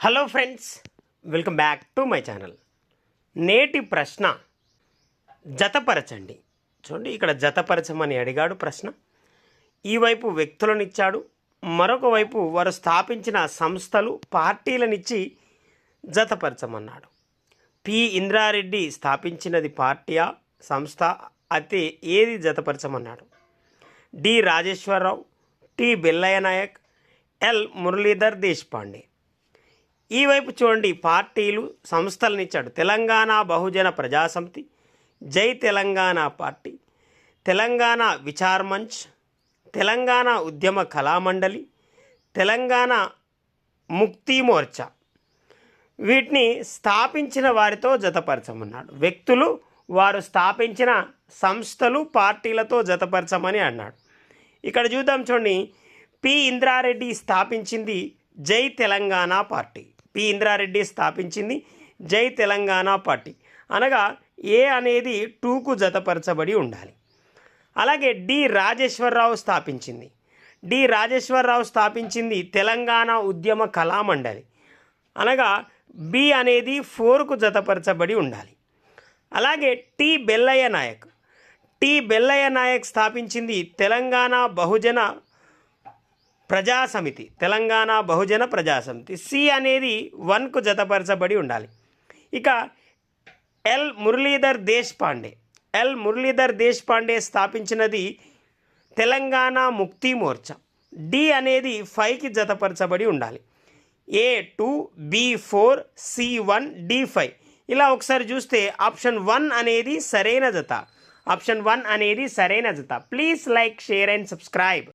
Hello friends welcome back to my channel. నేటి ప్రశ్న జతపరచండి. చూడండి ఇక్కడ జతపరచమని అడిగాడు ప్రశ్న. ఈ వైపు వ్యక్తులను ఇచ్చాడు మరొక వైపు వారు స్థాపించిన సంస్థలు పార్టీలనిచ్చి జతపరచమన్నాడు. పి. ఇంద్రారెడ్డి స్థాపించినది పార్టీయా సంస్థ అయితే ఏది జతపరచమన్నాడు? D. Rajeshwara Rao T. Billaiah Naik L. Muralidhar Deshpande. ఈ వైపు చూడండి పార్టీలు సంస్థలను ఇచ్చాడు. తెలంగాణ బహుజన ప్రజాసమితి జై తెలంగాణ పార్టీ తెలంగాణ విచార్ మంచ్ తెలంగాణ ఉద్యమ కళామండలి తెలంగాణ ముక్తి మోర్చా. వీటిని స్థాపించిన వారితో జతపరచమన్నాడు. వ్యక్తులు వారు స్థాపించిన సంస్థలు పార్టీలతో జతపరచమని అన్నాడు. ఇక్కడ చూద్దాం చూడండి పి. ఇంద్రారెడ్డి స్థాపించింది జై తెలంగాణ పార్టీ. పి ఇంద్రారెడ్డి స్థాపించింది. జై తెలంగాణ పార్టీ. అనగా ఏ అనేది టూకు జతపరచబడి ఉండాలి. అలాగే డి రాజేశ్వరరావు స్థాపించింది. డి రాజేశ్వరరావు స్థాపించింది తెలంగాణ ఉద్యమ కళామండలి. అనగా బి అనేది ఫోర్కు జతపరచబడి ఉండాలి. అలాగే టి బెల్లయ్య నాయక్. టి బెల్లయ్య నాయక్ స్థాపించింది తెలంగాణ బహుజన ప్రజాసమితి తెలంగాణ బహుజన ప్రజాసమితి. సి అనేది వన్కు జతపరచబడి ఉండాలి. ఇక ఎల్ మురళీధర్ దేశ్పాండే. ఎల్ మురళీధర్ దేశ్పాండే స్థాపించినది తెలంగాణ ముక్తి మోర్చా. డి అనేది ఫైవ్కి జతపరచబడి ఉండాలి. A two B four C one D five. ఇలా ఒకసారి చూస్తే ఆప్షన్ వన్ అనేది సరైన జత. ఆప్షన్ వన్ అనేది సరైన జత. Please like share and subscribe.